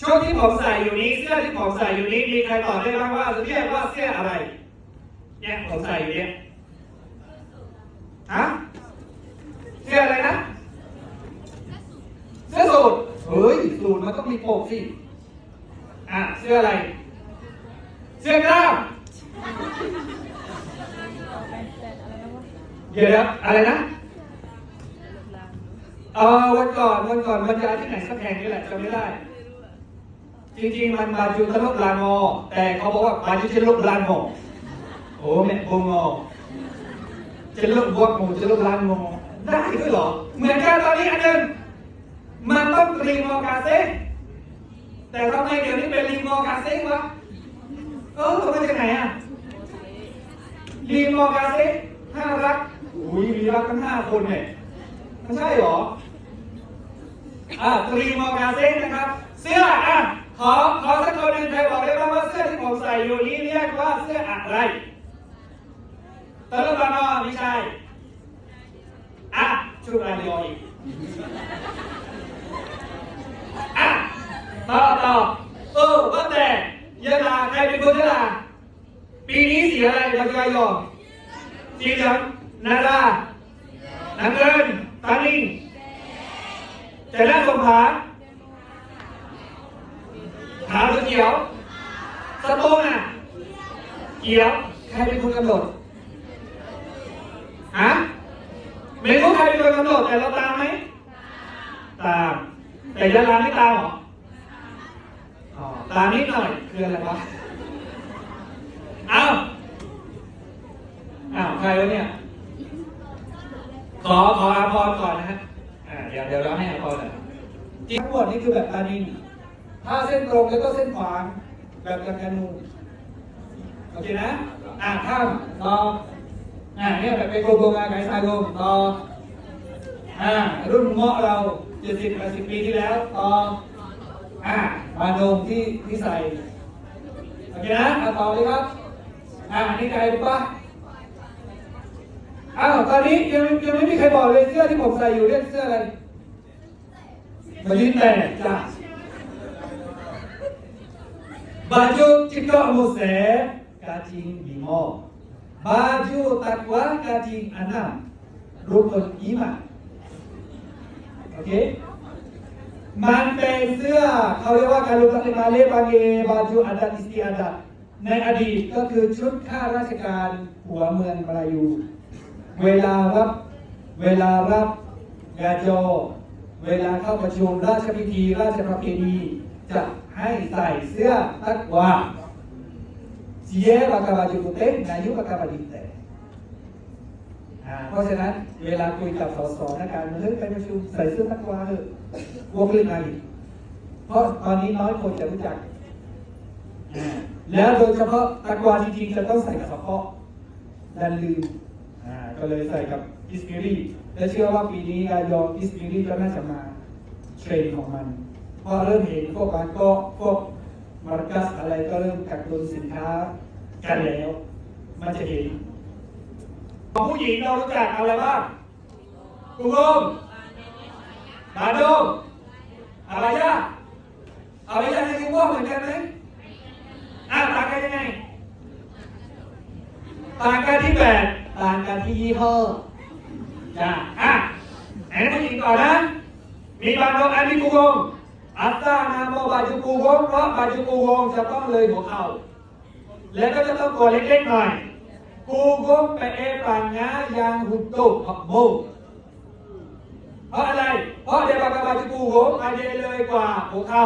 ชุดที่ผมใส่อยู่นี้เสื้อที่ผมใส่อยู่นี้มีใครตอบได้บ้างว่าเรียกว่าเสื้ออะไรเนี่ยผมใส่อยู่เนี่ยฮะเสื้ออะไรนะเสื้อสูทเฮ้ยสูทมันต้องมีปกสิอะเสื้ออะไร เสื้อกล้ามเดี๋ยวนะอะไรนะเออวันก่อนวันก่อนบรรยายที่ไหนสักแห่งนี่แหละจำไม่ได้ จริงๆ มันบาจูทะลุลานอ แต่เขาบอกว่าบาจูทะลุลานงอโอ้แม่บงงอจะลุบวกหมูจะลุลานงอได้ด้วยเหรอ เหมือนกันตอนนี้อันหนึงมันต้องรีมอกาเซ่แต่ทำไมเดี๋ยวนี้เป็นรีมอกาเซ่วะเออมาจากไหนอะรีมอกาเซ่ห้ารักอุ้ยมีรักทั้งห้าคนเนี่ยไม่ใช่เหรออ่าตรีมอกาเซ่นะครับ เสื้ออะ ขอขอสักคนหนึ่งใครบอกได้บ้างว่าเสื้อที่ผมใส่อยู่นี้เรียกว่าเสื้ออะไรตลุบานอไม่ใช่อะชุดอะไรดีอีกอะต่อต่อเออว่าแต่ยะลาใครเป็นคนยะลาปีนี้สีอะไรปัจจุบันยอมสีเหลืองนาดาน้ำเงินตาลิงจะนั่งสงขา ขาวหรือเขียวสะโพกอะเขียว ใครเป็นคนกำหนดฮะไม่รู้ใครเป็นคนกำหนดแต่เราตามไหมตาม แต่ยะลาไม่ตามเหรอตามนิดหน่อยคืออะไรวะอ้าวอ้าวใครวะเนี่ย ขอขออาพรก่อนนะฮะอ่าเดี๋ยวเดี๋ยวเราให้อาพรหน่อยทั้งหมดนี่คือแบบตานิง ถ้าเส้นตรงแล้วก็เส้นขวางแบบกระแกนูโอเคนะ อ่าข้ามต่ออ่าเนี่ยแบบเป็นโกโบงาไกซาโกงต่ออ่ารุ่นเงาะเรา70 80ปีที่แล้วต่ออ่าบานโดงที่ที่ใส่โอเคนะอ่าต่อเลยครับอ่าอันนี่ใครรู้ปะอ้าวตอนนี้ยังยังไม่มีใครบอกเลยเสื้อที่ผมใส่อยู่เรียกเสื้ออะไรมาลินแต่จ้ะ บาจูจิกอมุเสกาจิงบิโมบาจูตักวากาจิงอันนัมรุกนอิมาโอเคมันเป็นเสื้อเขาเรียกว่าการลุกตักมาเลบาเกบาจูอาดัตอิสติอาดัในอดีตก็คือชุดข้าราชการหัวเมืองมาลายู เวลารับ เวลารับยาโจ เวลาเข้าประชุมราชพิธีราชประเพณีจะ ให้ใส่เสื้อตักวาเจียบากาบาจุกุเต็นนายุบากาบาดิเตอ่าเพราะฉะนั้นเวลาคุยกับสสนักการเมืองเฮ้ยไปประชุมใส่เสื้อตักวาเถอะวงเรื่องอะไรเพราะตอนนี้น้อยคนจะรู้จักอ่าแล้วโดยเฉพาะตักวาจริงๆจะต้องใส่กับเฉพาะดันลืมอ่าก็เลยใส่กับอิสปิรีและเชื่อว่าปีนี้กายออิสปิรีก็น่าจะมาเทรนด์ของมัน พราะเริ่มเห็นพวกบางก็พวกมาร์กัสอะไรก็เริ่มกักตุนสินค้ากันแล้ว มันจะเห็นของผู้หญิงเรารู้จักอะไรบ้างกุ้งมบาดงอะไรยะอะไรยะในกุ้งเหมือนกันไหมอะต่างกันยังไงต่างกันที่แบบต่างกันที่ยี่ห้อจ้ะอะไหนผู้หญิงก่อนนะมีบางคนอันนี้กูงง อัตตานาโมบาจูกูงงเพราะบาจูกูงงจะต้องเลยหัวเข่าแล้วก็จะต้องตัวเล็กๆหน่อยกูงงไปเอปังงายางหุบตุกหักโบเพราะอะไร เพราะเดี๋ยวบาบาจูกูงงอาเยเลยกว่าหัวเข่า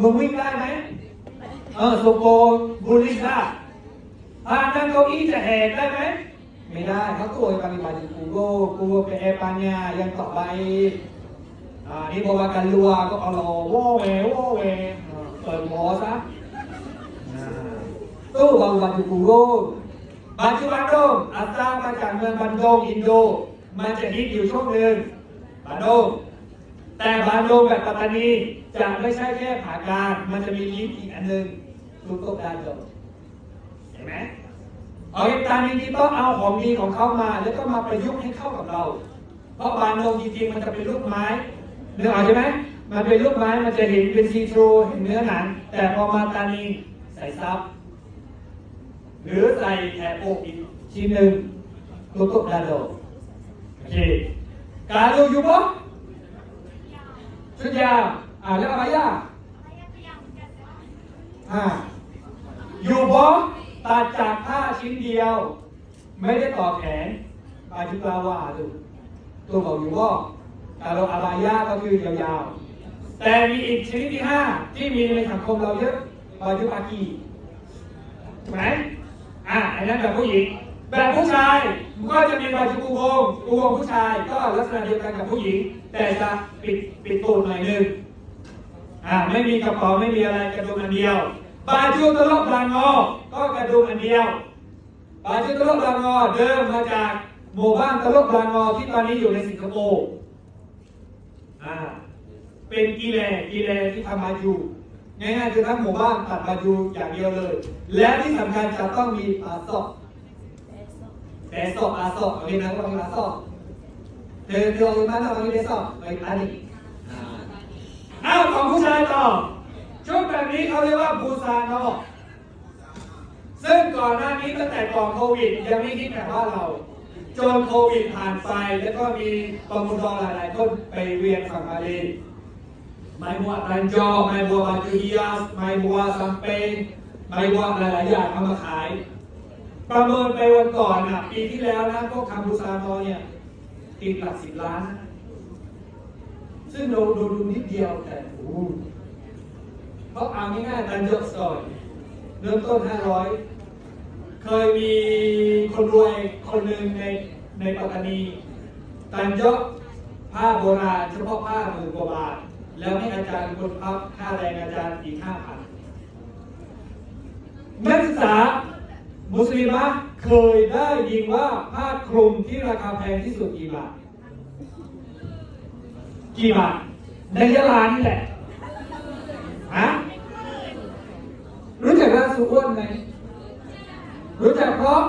มึงวิ่งได้ไหมเออโซโกบุลิซ่าอ่านั่งเก้าอี้จะแหกได้ไหมไม่ได้เขาตัวปฏิบัติกูโกกูเป็นเอปัญญายังต่อไป อ่านี่บอกว่ากันรัวก็เอารอโว้เวโว้เวเปิดหมอซะตู้บางวันกูโก้ปัจจุบันโดงอัตรามาจากเมืองบันโดงอินโด มันจะฮิตอยู่ช่วงหนึ่งบันโดงแต่บันโดงแบบปัตตานีจะไม่ใช่แค่ผากางมันจะมีลิ้นอีกอันหนึ่งลูกโตดานโดเห็นไหมเอาเหตุการณ์จริงต้องเอาของดีของเขามา แล้วก็มาประยุกต์ให้เข้ากับเรา เพราะบานโลงจริงๆมันจะเป็นรูปไม้ นึกออกใช่ไหมมันเป็นลูกไม้มันจะเห็นเป็นซีทรูเห็นเนื้อหนัง แต่พอมาตานีใส่ซับหรือใส่แถบอกอีกชิ้นหนึ่งตุตุดาโดโอเคกาลูอยู่ปะชุดยาวอ่าแล้วอะไรอะอ่าอยู่ปะตัดจากผ้าชิ้นเดียว ไม่ได้ต่อแขนบาจุกลาวาดูตัวบอกอยู่ว่าแต่เราอาบายาก็คือยาวๆ แต่มีอีกชนิดที่ห้าที่มีในสังคมเราเยอะบาจุปากีถูกไหมอะอันนั้นแบบผู้หญิง แบบผู้ชายก็จะมีบาจุกูวงกูวงผู้ชายก็ลักษณะเดียวกันกับผู้หญิง แต่จะปิดปิดตูดหน่อยนึงอ่าไม่มีกระเป๋าไม่มีอะไรกระดุมอันเดียว บาจูตะลบลางอก็กระดุมอันเดียว บาจูตะลบลางอเดิมมาจากหมู่บ้านตะลบลางอที่ตอนนี้อยู่ในสิงคโปร์ อ่าเป็นกีแลกีแลที่ทำบาจูง่ายๆคือทั้งหมู่บ้านตัดบาจูอย่างเดียวเลย และที่สำคัญจะต้องมีอาซอกแต่ซอกอาซอกเรียนนะก็ต้องมีอาซอกเธอเธอเอามาทำอะไรได้ซอกไปอันนี้อ้าวของผู้ชายต่อช่วงแบบนี้เขาเรียกว่าบูซานอกซึ่งก่อนหน้านี้ตั้งแต่ก่อนโควิดยังไม่คิดแบบว่าเรา จนโควิดผ่านไป แล้วก็มีปมุดอหลาย ๆ คนไปเรียนฝั่งมาเลไมบัวตันจอไมบัวบาจูฮิยาสไมบัวซัมเปงไมบัวหลาย ๆ อย่างเอามาขาย ประเมินไปวันก่อนอะปีที่แล้วนะพวกคำบูซานอเนี่ยติดหลักสิบล้าน ซึ่งเราดูดูนิดเดียวแต่โอ้เพราะเอาง่ายๆตันเยอะสอยเริ่มต้น500 เคยมีคนรวยคนหนึ่งในในปัตตานี ตันยกผ้าโบราณเฉพาะผ้าหมื่นกว่าบาท แล้วให้อาจารย์คนพับค่าแรงอาจารย์อีก5,000นักศึกษามุสลิมะเคยได้ยินว่าผ้าคลุมที่ราคาแพงที่สุดกี่บาท กี่บาท ในยะลานี่แหละฮะรู้จักราสูอ้วนไหม รู้จักเพราะ